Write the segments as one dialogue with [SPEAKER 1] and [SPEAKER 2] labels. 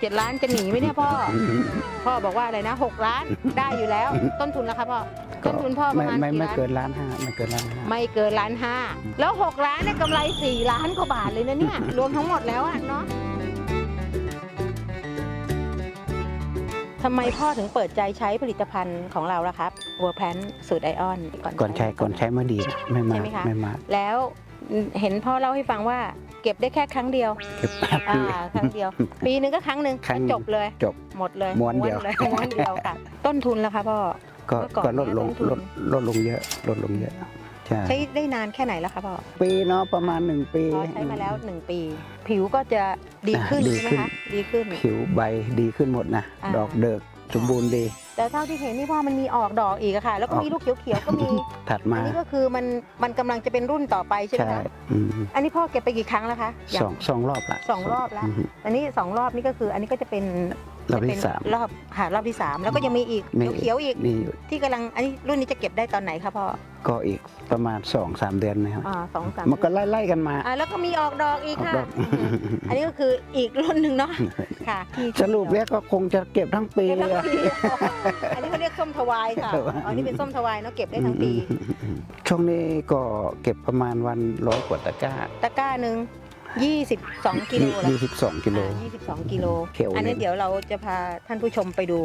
[SPEAKER 1] เจ็ดล้านจะหนีไหมเนี่ยพ่อ พ่อบอกว่าอะไรนะหกล้านได้อยู่แล้ว ต้นทุนแล้วครับพ่อต้นทุนพ่อประ
[SPEAKER 2] ไม่
[SPEAKER 1] มาณ
[SPEAKER 2] ไม่
[SPEAKER 1] กี่
[SPEAKER 2] ไม่
[SPEAKER 1] ล้าน
[SPEAKER 2] เกินล้านห้าไม่เกินล้านห้า
[SPEAKER 1] ไม่เกินล้านห้าแล้วหกล้านเนี่ยกำไรสี่ล้านกว่าบาทเลยนะเนี่ยรวมทั้งหมดแล้วอะเนาะทำไมพ่อถึงเปิดใจใช้ผลิตภัณฑ์ของเราล่ะครับวัวแพนสูตรไอออน
[SPEAKER 2] ก่อนใช้ก่อนใช้มาดีนะไม่มา
[SPEAKER 1] ใช่ไหมคะ
[SPEAKER 2] ไม่มา
[SPEAKER 1] แล้วเห็นพ่อเล่าให้ฟังว่า เก็บได้แค่ครั้งเดียว
[SPEAKER 2] เก็บ
[SPEAKER 1] อ่าครั้งเดียว ปีหนึงก็ครั้งหนึ่ง
[SPEAKER 2] ครั้งหนึ่ง
[SPEAKER 1] จบเลย
[SPEAKER 2] จบ
[SPEAKER 1] หมดเลย
[SPEAKER 2] ม้วนเดียว
[SPEAKER 1] เลยม้วนเดียวค่ะ ต้นทุนแล้วคะพ่อ
[SPEAKER 2] ก็
[SPEAKER 1] เมื่อก่อน
[SPEAKER 2] ก็ลดลง
[SPEAKER 1] เนี่ยต้นทุน
[SPEAKER 2] ลดลดลงเยอะลดลงเยอะใช่
[SPEAKER 1] ใช้ได้นานแค่ไหนแล้วคะพ่อ
[SPEAKER 2] ปีเนาะประมาณหนึ่งปี
[SPEAKER 1] พอใช้มาแล้วหนึ่งปี ผิวก็จะดีขึ้น
[SPEAKER 2] อ่าดี
[SPEAKER 1] ใช่ไหม
[SPEAKER 2] ขึ้น
[SPEAKER 1] คะดีขึ้น
[SPEAKER 2] ผิวใบดีขึ้นหมดนะ
[SPEAKER 1] อ่า
[SPEAKER 2] ดอกเดิกสมบูรณ์ดี
[SPEAKER 1] แต่เท่าที่เห็นนี่พ่อมันมีออกดอกอีกอะค่ะ แล้วก็
[SPEAKER 2] ออก
[SPEAKER 1] มีลูกเขียวๆก็มี
[SPEAKER 2] ถัด
[SPEAKER 1] อั
[SPEAKER 2] มา
[SPEAKER 1] นนี้ก็คือมันมันกำลังจะเป็นรุ่นต่อไปใช่ไหม
[SPEAKER 2] ใช่
[SPEAKER 1] คะ
[SPEAKER 2] อืม
[SPEAKER 1] อันนี้พ่อเก็บไปกี่ครั้งแล้วคะย่า
[SPEAKER 2] สองสองรอบละ
[SPEAKER 1] สองรอบละ
[SPEAKER 2] ม
[SPEAKER 1] อันนี้สองรอบนี่ก็คืออันนี้ก็จะเป็น
[SPEAKER 2] รอบที่
[SPEAKER 1] จะเป็น
[SPEAKER 2] สาม
[SPEAKER 1] รอบค่ะรอบที่สามแล้วก็ยังมีอีก
[SPEAKER 2] มี
[SPEAKER 1] เขียวๆอีก
[SPEAKER 2] นี่อยู่
[SPEAKER 1] ที่กำลังอันนี้รุ่นนี้จะเก็บได้ตอนไหนคะพ่อ
[SPEAKER 2] ก็อีกประมาณสองสามเดือนนะครับ
[SPEAKER 1] อ่าสองสาม
[SPEAKER 2] มันก็ไล่ไล่กันมา
[SPEAKER 1] อ่าแล้วก็มีออกดอกอีกค่ะ
[SPEAKER 2] ออกดอก
[SPEAKER 1] อันนี้ก็คืออีกรุ่นหนึ่งเนาะค่ะที่
[SPEAKER 2] สรุปแล้วก็คงจะเก็บทั้งปี
[SPEAKER 1] เก็บ
[SPEAKER 2] เล
[SPEAKER 1] ทั้ง
[SPEAKER 2] ยอะ
[SPEAKER 1] ปีอันนี้เขาเรียกส้มทวายค่ะ
[SPEAKER 2] ทวาย
[SPEAKER 1] อ๋อนี่เป็นส้มทวายเนาะเก็บได้ทั้งปี
[SPEAKER 2] อืมอืมอืมช่วงนี้ก็เก็บประมาณวันร้อยกว่าตะกร้า
[SPEAKER 1] ตะกร้าหนึ่ง 22 กิโลแล้ว
[SPEAKER 2] ยี่สิบสองกิโล
[SPEAKER 1] อ่า22 กิโล
[SPEAKER 2] เขียว
[SPEAKER 1] อันนี้
[SPEAKER 2] เลย
[SPEAKER 1] เดี๋ยวเราจะพาท่านผู้ชมไปดู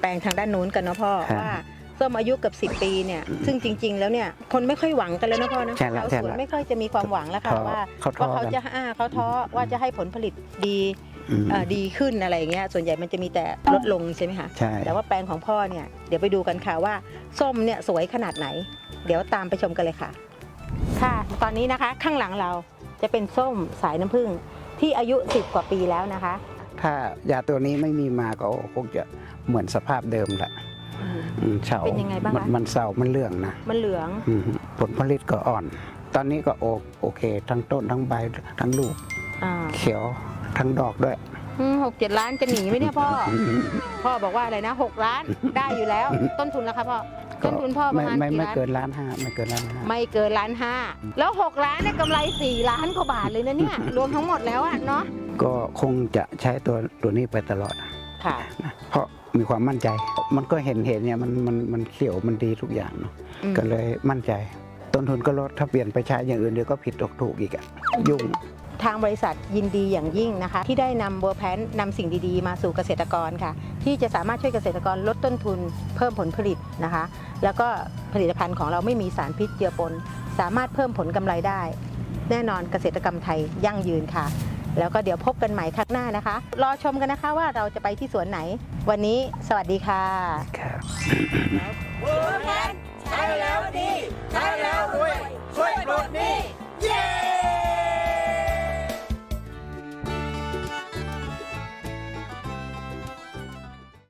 [SPEAKER 1] แปลงทางด้านนู้นกันเนาะพ่อ
[SPEAKER 2] ครับ
[SPEAKER 1] ว่าส้มอายุเกับ10 ปีเนี่ย
[SPEAKER 2] อืม
[SPEAKER 1] ซึ่งจริง ๆ แล้วเนี่ยคนไม่ค่อยหวังกันแล้วนะพ่อนะ
[SPEAKER 2] ใช่ละ
[SPEAKER 1] ชาว
[SPEAKER 2] ใช่
[SPEAKER 1] สวน
[SPEAKER 2] ละ
[SPEAKER 1] ไม่ค่อยจะมีความหวังแล้วค่ะ
[SPEAKER 2] ท้อ
[SPEAKER 1] ว่า
[SPEAKER 2] เขาท้อ
[SPEAKER 1] ว่าเขา
[SPEAKER 2] กัน
[SPEAKER 1] จะอ่าเขาท้อว่าจะให้ผลผลิตดี
[SPEAKER 2] อืม
[SPEAKER 1] เอ่อดีขึ้นอะไรอย่างเงี้ยส่วนใหญ่มันจะมีแต่ลดลงใช่ไหมคะ
[SPEAKER 2] ใช่
[SPEAKER 1] แต่ว่าแปลงของพ่อเนี่ยเดี๋ยวไปดูกันค่ะว่า ส้มเนี่ยสวยขนาดไหน เดี๋ยวตามไปชมกันเลยค่ะ ค่ะ ตอนนี้นะคะข้างหลังเรา จะเป็นส้มสายน้ำผึ้งที่อายุ 10 กว่าปีแล้วนะคะ
[SPEAKER 2] ถ้ายาตัวนี้ไม่มีมาก็คงจะเหมือนสภาพเดิมแหละอืมเฉา
[SPEAKER 1] เป็นยังไงบ้างคะ
[SPEAKER 2] มันมันเศร้ามันเรื่องนะ
[SPEAKER 1] มันเหลือง
[SPEAKER 2] อืมผลผลิตก็อ่อน ตอนนี้ก็โอโอเค ทั้งต้นทั้งใบทั้งลูก
[SPEAKER 1] อ่า
[SPEAKER 2] เขียวทั้งดอกด้วย
[SPEAKER 1] หกเจ็ดล้านจะหนีไหมเนี่ยพ่อ พ่อบอกว่าอะไรนะหกล้านได้อยู่แล้ว ต้นทุนแล้วครับพ่อ ต้นทุนพ่อประมาณ
[SPEAKER 2] ไม่
[SPEAKER 1] กี่
[SPEAKER 2] ไม่
[SPEAKER 1] ล้าน
[SPEAKER 2] เกินล้านห้าไม่เกินล้านห้า
[SPEAKER 1] ไม่เกินล้านห้าแล้วหกล้านเนี่ยกำไรสี่ล้านกว่าบาทเลยนะเนี่ย รวมทั้งหมดแล้วอะเนาะ
[SPEAKER 2] ก็คงจะใช้ตัวตัวนี้ไปตลอด
[SPEAKER 1] ค่ะ
[SPEAKER 2] นะเพราะมีความมั่นใจ มันก็เห็นเห็นเนี่ยมันมันมันเขียวมันดีทุกอย่างเนาะ
[SPEAKER 1] อืม
[SPEAKER 2] ก็เลยมั่นใจ ต้นทุนก็ลดถ้าเปลี่ยนไปใช้อย่างอื่นเดี๋ยวก็ผิดถูกอีกอะยุ่ง
[SPEAKER 1] ทางบริษัทยินดีอย่างยิ่งนะคะ ที่ได้นำเบอร์แพนนำสิ่งดีๆ มาสู่เกษตรกรค่ะ ที่จะสามารถช่วยเกษตรกรลดต้นทุนเพิ่มผลผลิตนะคะ แล้วก็ผลิตภัณฑ์ของเราไม่มีสารพิษเจือปน สามารถเพิ่มผลกำไรได้ แน่นอนเกษตรกรรมไทยยั่งยืนค่ะ แล้วก็เดี๋ยวพบกันใหม่ครั้งหน้านะคะ รอชมกันนะคะว่าเราจะไปที่สวนไหน วันนี้สวัสดีค่ะ
[SPEAKER 2] ครับ